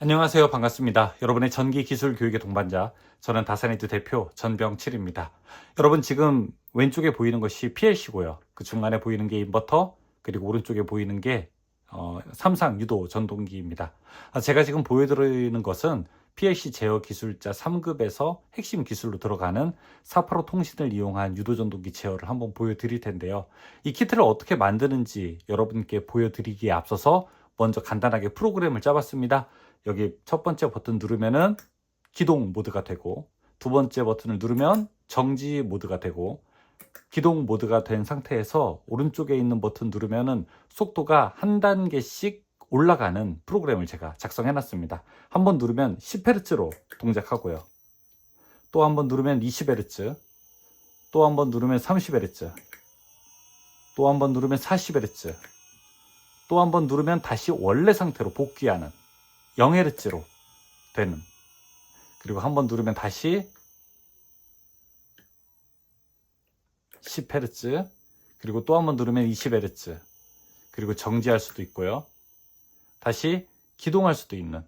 안녕하세요. 반갑습니다. 여러분의 전기 기술 교육의 동반자, 저는 다산이드 대표 전병칠입니다. 여러분 지금 왼쪽에 보이는 것이 PLC고요. 그 중간에 보이는 게 인버터, 그리고 오른쪽에 보이는 게 어, 삼상 유도 전동기입니다. 아, 제가 지금 보여드리는 것은 PLC 제어 기술자 3급에서 핵심 기술로 들어가는 485 통신을 이용한 유도 전동기 제어를 한번 보여드릴 텐데요. 이 키트를 어떻게 만드는지 여러분께 보여드리기에 앞서서 먼저 간단하게 프로그램을 짜봤습니다. 여기 첫 번째 버튼 누르면은 기동 모드가 되고 두 번째 버튼을 누르면 정지 모드가 되고 기동 모드가 된 상태에서 오른쪽에 있는 버튼 누르면은 속도가 한 단계씩 올라가는 프로그램을 제가 작성해 놨습니다. 한 번 누르면 10Hz로 동작하고요. 또 한 번 누르면 20Hz, 또 한 번 누르면 30Hz, 또 한 번 누르면 40Hz, 또 한 번 누르면 다시 원래 상태로 복귀하는 0Hz로 되는. 그리고 한 번 누르면 다시 10Hz 그리고 또 한 번 누르면 20Hz 그리고 정지할 수도 있고요. 다시 기동할 수도 있는.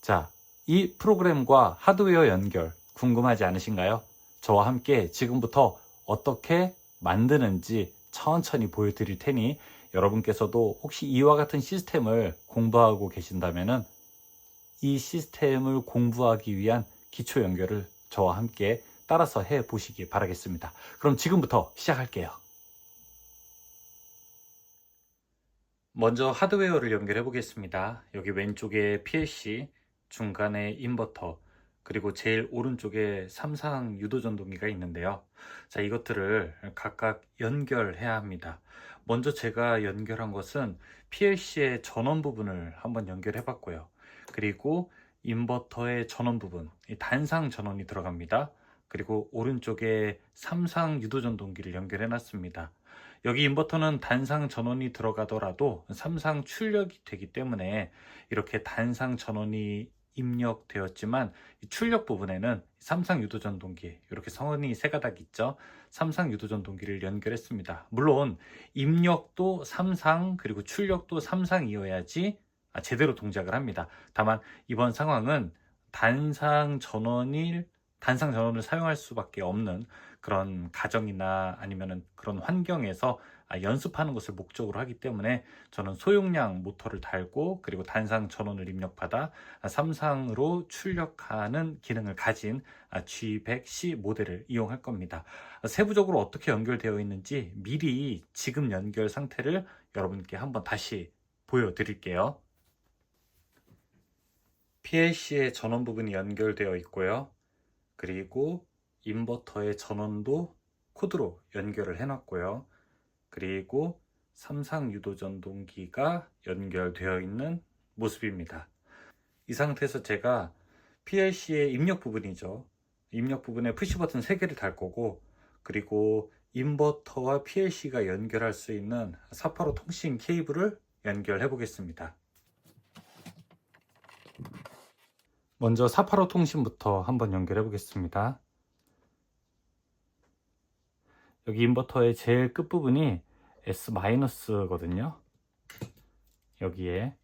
자, 이 프로그램과 하드웨어 연결 궁금하지 않으신가요? 저와 함께 지금부터 어떻게 만드는지 천천히 보여드릴 테니 여러분께서도 혹시 이와 같은 시스템을 공부하고 계신다면 이 시스템을 공부하기 위한 기초 연결을 저와 함께 따라서 해 보시기 바라겠습니다. 그럼 지금부터 시작할게요. 먼저 하드웨어를 연결해 보겠습니다. 여기 왼쪽에 PLC, 중간에 인버터, 그리고 제일 오른쪽에 삼상 유도전동기가 있는데요. 자, 이것들을 각각 연결해야 합니다. 먼저 제가 연결한 것은 PLC의 전원 부분을 한번 연결해 봤고요. 그리고 인버터의 전원 부분, 이 단상 전원이 들어갑니다. 그리고 오른쪽에 삼상 유도전동기를 연결해 놨습니다. 여기 인버터는 단상 전원이 들어가더라도 삼상 출력이 되기 때문에 이렇게 단상 전원이 입력되었지만 이 출력 부분에는 삼상 유도전동기 이렇게 성은이 세 가닥 있죠. 삼상 유도전동기를 연결했습니다. 물론 입력도 삼상 그리고 출력도 삼상이어야지 아, 제대로 동작을 합니다. 다만 이번 상황은 단상 전원을 단상 전원을 사용할 수밖에 없는 그런 가정이나 아니면은 그런 환경에서 아, 연습하는 것을 목적으로 하기 때문에 저는 소용량 모터를 달고 그리고 단상 전원을 입력받아 아, 삼상으로 출력하는 기능을 가진 아, G100C 모델을 이용할 겁니다. 세부적으로 어떻게 연결되어 있는지 미리 지금 연결 상태를 여러분께 한번 다시 보여드릴게요. PLC의 전원 부분이 연결되어 있고요. 그리고 인버터의 전원도 코드로 연결을 해놨고요. 그리고 삼상 유도 전동기가 연결되어 있는 모습입니다. 이 상태에서 제가 PLC의 입력 부분이죠. 입력 부분에 푸시 버튼 3개를 달 거고 그리고 인버터와 PLC가 연결할 수 있는 485 통신 케이블을 연결해 보겠습니다. 먼저 485 통신부터 한번 연결해 보겠습니다. 여기 인버터의 제일 끝부분이 S-거든요. 여기에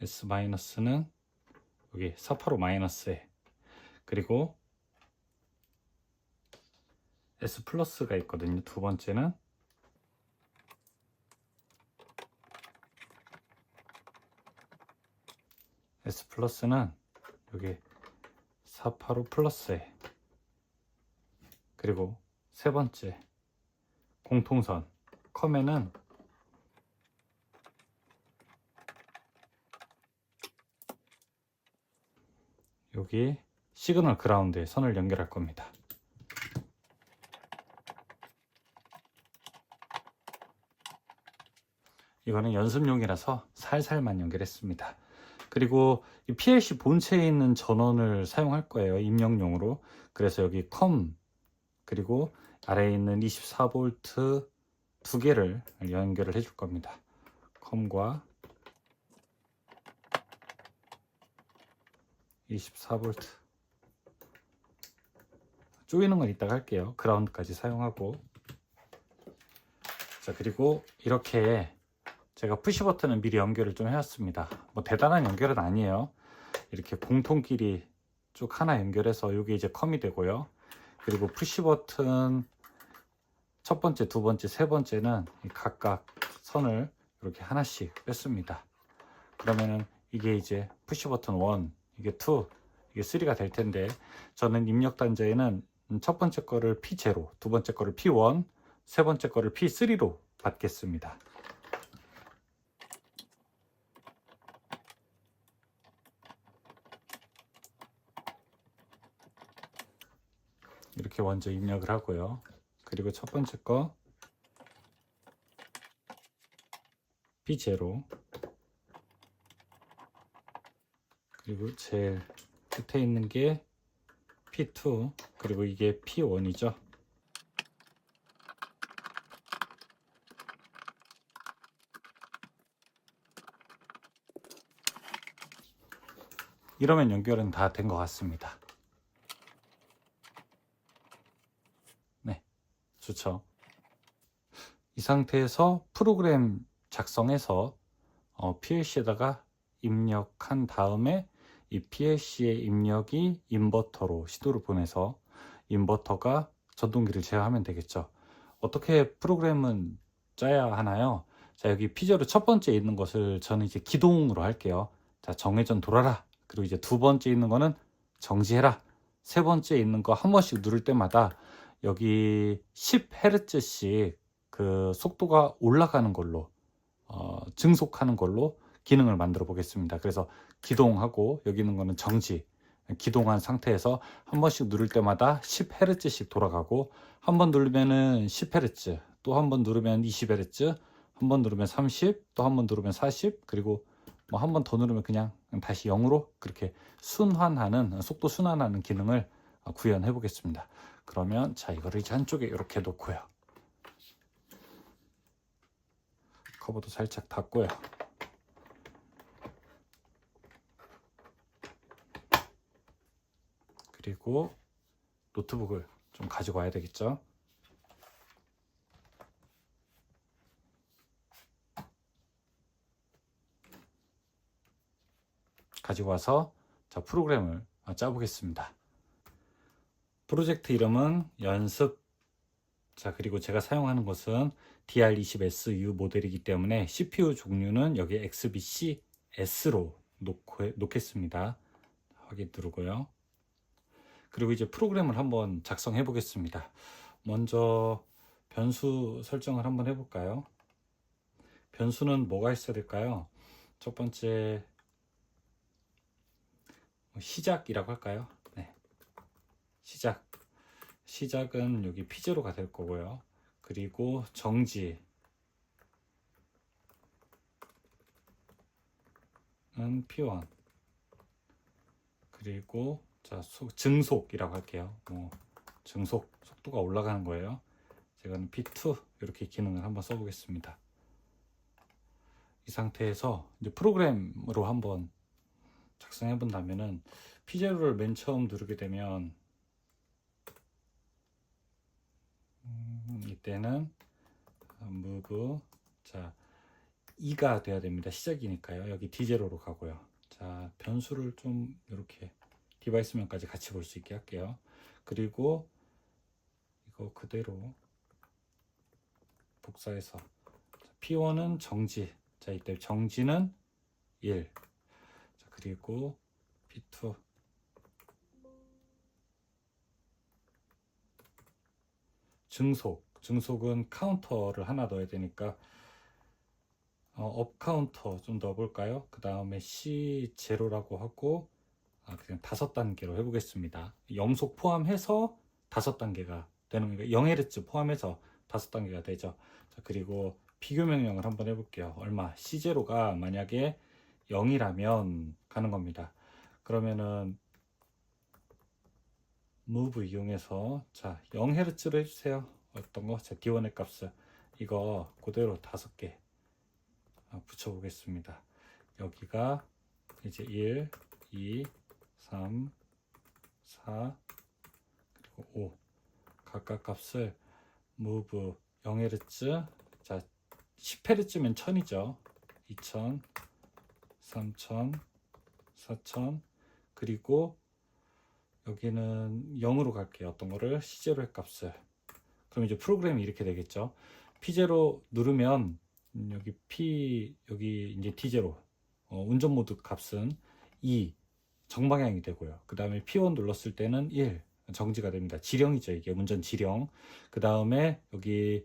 S-는 여기 485-에 그리고 S 플러스가 있거든요. 두 번째는 S 플러스는 여기 485 플러스에 그리고 세 번째 공통선 컴에는 여기 시그널 그라운드에 선을 연결할 겁니다. 이거는 연습용이라서 살살만 연결했습니다. 그리고 이 PLC 본체에 있는 전원을 사용할 거예요. 입력용으로. 그래서 여기 컴 그리고 아래에 있는 24V 두 개를 연결을 해줄 겁니다. 컴과 24V 조이는 건 이따가 할게요. 그라운드까지 사용하고 자, 그리고 이렇게 제가 푸시 버튼은 미리 연결을 좀 해왔습니다. 뭐 대단한 연결은 아니에요. 이렇게 공통끼리 쭉 하나 연결해서 이게 이제 컴이 되고요. 그리고 푸시 버튼 첫 번째, 두 번째, 세 번째는 이 각각 선을 이렇게 하나씩 뺐습니다. 그러면은 이게 이제 푸시 버튼 1, 이게 2, 이게 3가 될 텐데 저는 입력 단자에는 첫 번째 거를 P0, 두 번째 거를 P1, 세 번째 거를 P3로 받겠습니다. 이렇게 먼저 입력을 하고요. 그리고 첫 번째 거 P0 그리고 제일 끝에 있는 게 P2 그리고 이게 P1이죠. 이러면 연결은 다 된 것 같습니다. 좋죠. 이 상태에서 프로그램 작성해서 어, PLC에다가 입력한 다음에 이 PLC의 입력이 인버터로 시도를 보내서 인버터가 전동기를 제어하면 되겠죠. 어떻게 프로그램은 짜야 하나요? 자, 여기 피저로 첫 번째 있는 것을 저는 이제 기동으로 할게요. 자, 정회전 돌아라. 그리고 이제 두 번째 있는 거는 정지해라. 세 번째 있는 거 한 번씩 누를 때마다 여기 10Hz씩 그 속도가 올라가는 걸로 어, 증속하는 걸로 기능을 만들어 보겠습니다. 그래서 기동하고 여기 있는 거는 정지. 기동한 상태에서 한 번씩 누를 때마다 10Hz씩 돌아가고 한 번 누르면은 10Hz, 또 한 번 누르면 20Hz, 한 번 누르면 30, 또 한 번 누르면 40, 그리고 뭐 한 번 더 누르면 그냥 다시 0으로 그렇게 순환하는 속도 순환하는 기능을 구현해 보겠습니다. 그러면 자 이거를 이제 한쪽에 이렇게 놓고요. 커버도 살짝 닫고요. 그리고 노트북을 좀 가지고 와야 되겠죠. 가지고 와서 자 프로그램을 짜보겠습니다. 프로젝트 이름은 연습. 자 그리고 제가 사용하는 것은 DR20SU 모델이기 때문에 CPU 종류는 여기 XBC-S로 놓고, 놓겠습니다. 확인 누르고요. 그리고 이제 프로그램을 한번 작성해 보겠습니다. 먼저 변수 설정을 한번 해볼까요? 변수는 뭐가 있어야 될까요? 첫 번째 시작이라고 할까요? 네. 시작. 시작은 여기 P0가 될 거고요. 그리고 정지. 은 P1. 그리고 자, 소, 증속이라고 할게요. 뭐 증속 속도가 올라가는 거예요. 제가는 P2 이렇게 기능을 한번 써보겠습니다. 이 상태에서 이제 프로그램으로 한번 작성해 본다면은 P0를 맨 처음 누르게 되면 음, 이때는 move 자 2가 돼야 됩니다. 시작이니까요. 여기 D0로 가고요. 자 변수를 좀 이렇게 디바이스명까지 같이 볼 수 있게 할게요. 그리고 이거 그대로 복사해서 P1은 정지. 자, 이때 정지는 1. 자, 그리고 P2 증속. 증속은 카운터를 하나 넣어야 되니까 어, 업 카운터 좀 넣어볼까요? 그 다음에 C0라고 하고 아, 그냥 다섯 단계로 해보겠습니다. 영속 포함해서 다섯 단계가 되는 거니까 0Hz 포함해서 다섯 단계가 되죠. 자, 그리고 비교 명령을 한번 해볼게요. 얼마? C0가 만약에 0이라면 가는 겁니다. 그러면은 move 이용해서 자 0Hz로 해주세요. 어떤 거? 자 D1의 값을 이거 그대로 다섯 개 아, 붙여 보겠습니다. 여기가 이제 1, 2, 3, 4, 그리고 5 각각 값을 move 0Hz 자, 10Hz면 1000이죠. 2000, 3000, 4000 그리고 여기는 0으로 갈게요. 어떤 거를 C0의 값을. 그럼 이제 프로그램이 이렇게 되겠죠. P0 누르면 음, 여기 P 여기 이제 D0 어, 운전 모드 값은 2 정방향이 되고요. 그 다음에 P1 눌렀을 때는 1 정지가 됩니다. 지령이죠. 이게 운전 지령. 그 다음에 여기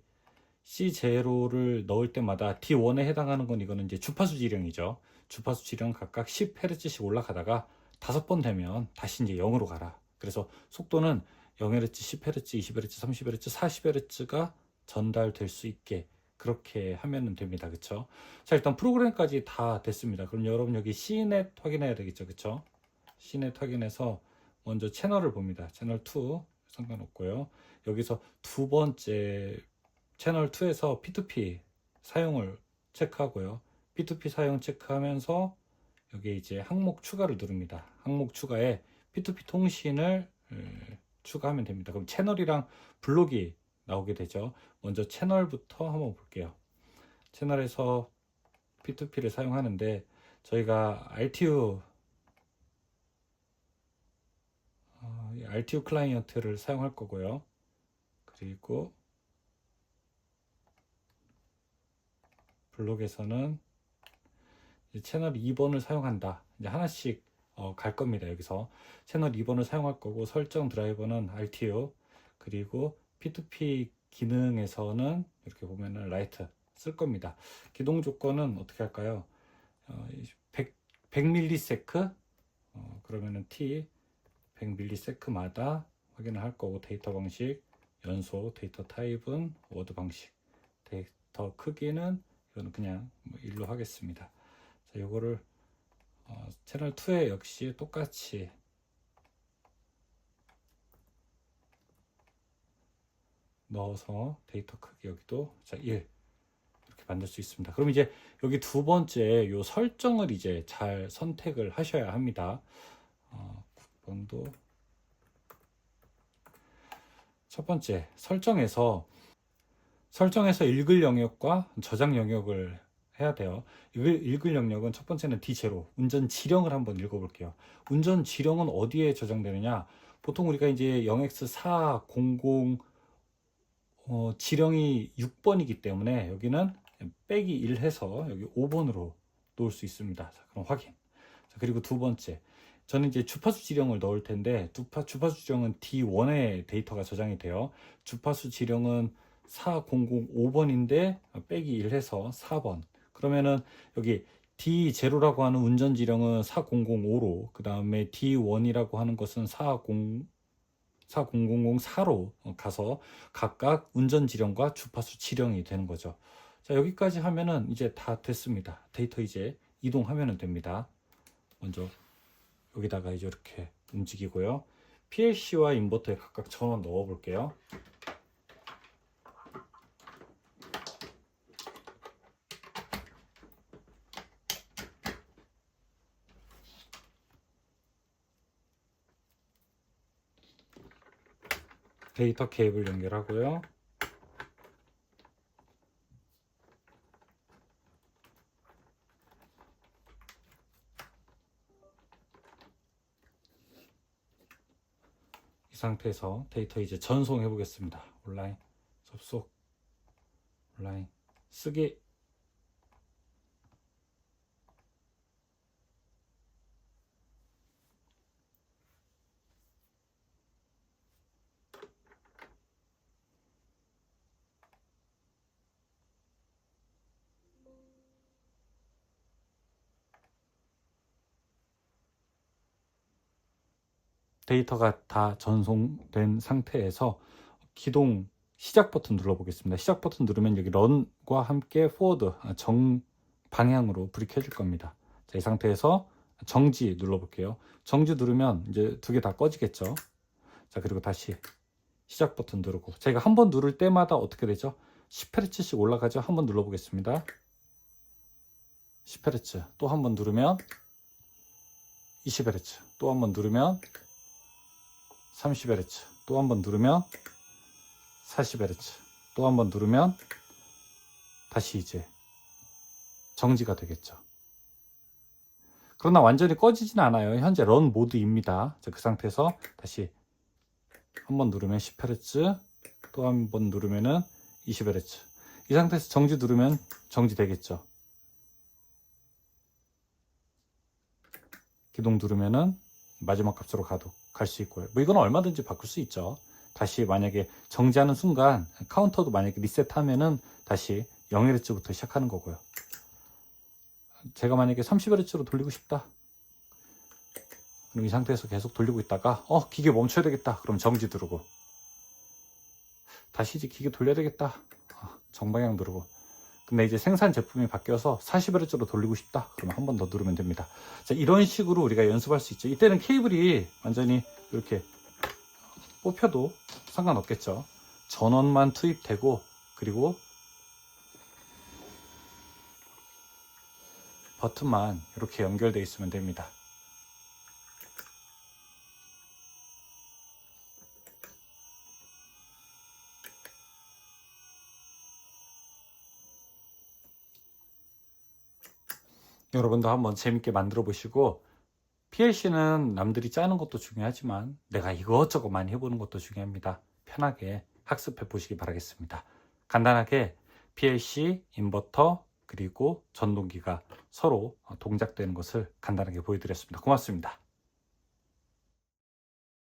C0를 넣을 때마다 D1에 해당하는 건 이거는 이제 주파수 지령이죠. 주파수 지령 각각 10Hz씩 올라가다가 다섯 번 되면 다시 이제 0으로 가라. 그래서 속도는 0Hz, 10Hz, 20Hz, 30Hz, 40Hz가 전달될 수 있게 그렇게 하면 됩니다. 그쵸? 자, 일단 프로그램까지 다 됐습니다. 그럼 여러분 여기 Cnet 확인해야 되겠죠. 그쵸? Cnet 확인해서 먼저 채널을 봅니다. 채널 2 상관없고요. 여기서 두 번째 채널 2에서 P2P 사용을 체크하고요. P2P 사용 체크하면서 여기 이제 항목 추가를 누릅니다. 항목 추가에 P2P 통신을 에, 추가하면 됩니다. 그럼 채널이랑 블록이 나오게 되죠. 먼저 채널부터 한번 볼게요. 채널에서 P2P를 사용하는데 저희가 RTU 어, 이 RTU 클라이언트를 사용할 거고요. 그리고 블록에서는 채널 2번을 사용한다. 이제 하나씩 어, 갈 겁니다. 여기서 채널 2번을 사용할 거고 설정 드라이버는 RTU 그리고 P2P 기능에서는 이렇게 보면은 라이트 쓸 겁니다. 기동 조건은 어떻게 할까요? 어, 100, 100ms 어, 그러면은 T 100ms마다 확인을 할 거고 데이터 방식 연소 데이터 타입은 워드 방식 데이터 크기는 이거는 그냥 뭐 일로 하겠습니다. 자, 요거를 어, 채널 2에 역시 똑같이 넣어서 데이터 크기 여기도 자, 1 이렇게 만들 수 있습니다. 그럼 이제 여기 두 번째 요 설정을 이제 잘 선택을 하셔야 합니다. 어, 9번도 첫 번째 설정에서 설정에서 읽을 영역과 저장 영역을 해야 돼요. 읽을, 영역은 첫 번째는 D0 운전 지령을 한번 읽어볼게요. 운전 지령은 어디에 저장되느냐? 보통 우리가 이제 0x400 어, 지령이 6번이기 때문에 여기는 빼기 1 해서 여기 5번으로 놓을 수 있습니다. 자, 그럼 확인. 자, 그리고 두 번째. 저는 이제 주파수 지령을 넣을 텐데 주파, 주파수 지령은 D1에 데이터가 저장이 돼요. 주파수 지령은 4005번인데 빼기 1 해서 4번. 그러면은 여기 D0라고 하는 운전 지령은 4005로 그 다음에 D1이라고 하는 것은 40 40004로 가서 각각 운전 지령과 주파수 지령이 되는 거죠. 자, 여기까지 하면은 이제 다 됐습니다. 데이터 이제 이동하면 됩니다. 먼저 여기다가 이제 이렇게 움직이고요. PLC와 인버터에 각각 전원 넣어 볼게요. 데이터 케이블 연결하고요. 이 상태에서 데이터 이제 전송해 보겠습니다. 온라인 접속 온라인 쓰기 데이터가 다 전송된 상태에서 기동 시작 버튼 눌러 보겠습니다. 시작 버튼 누르면 여기 런과 함께 포워드 정 방향으로 불이 켜질 겁니다. 자, 이 상태에서 정지 눌러 볼게요. 정지 누르면 이제 두 개 다 꺼지겠죠. 자, 그리고 다시 시작 버튼 누르고 제가 한 번 누를 때마다 어떻게 되죠? 10Hz씩 올라가죠. 한 번 눌러 보겠습니다. 10Hz 또 한 번 누르면 20Hz 또 한 번 누르면 30Hz 또 한 번 누르면 40Hz 또 한 번 누르면 다시 이제 정지가 되겠죠. 그러나 완전히 꺼지진 않아요. 현재 런 모드입니다. 자, 그 상태에서 다시 한 번 누르면 10Hz, 또 한 번 누르면은 20Hz. 이 상태에서 정지 누르면 정지되겠죠. 기동 누르면은 마지막 값으로 가도 갈 수 있고요. 뭐 이건 얼마든지 바꿀 수 있죠. 다시 만약에 정지하는 순간 카운터도 만약에 리셋하면은 다시 0Hz부터 시작하는 거고요. 제가 만약에 30Hz로 돌리고 싶다. 그럼 이 상태에서 계속 돌리고 있다가 어 기계 멈춰야 되겠다. 그럼 정지 누르고 다시 이제 기계 돌려야 되겠다. 아, 정방향 누르고 근데 이제 생산 제품이 바뀌어서 40Hz로 돌리고 싶다. 그러면 한 번 더 누르면 됩니다. 자, 이런 식으로 우리가 연습할 수 있죠. 이때는 케이블이 완전히 이렇게 뽑혀도 상관없겠죠. 전원만 투입되고 그리고 버튼만 이렇게 연결되어 있으면 됩니다. 여러분도 한번 재밌게 만들어 보시고 PLC는 남들이 짜는 것도 중요하지만 내가 이것저것 많이 해보는 것도 중요합니다. 편하게 학습해 보시기 바라겠습니다. 간단하게 PLC, 인버터, 그리고 전동기가 서로 동작되는 것을 간단하게 보여드렸습니다. 고맙습니다.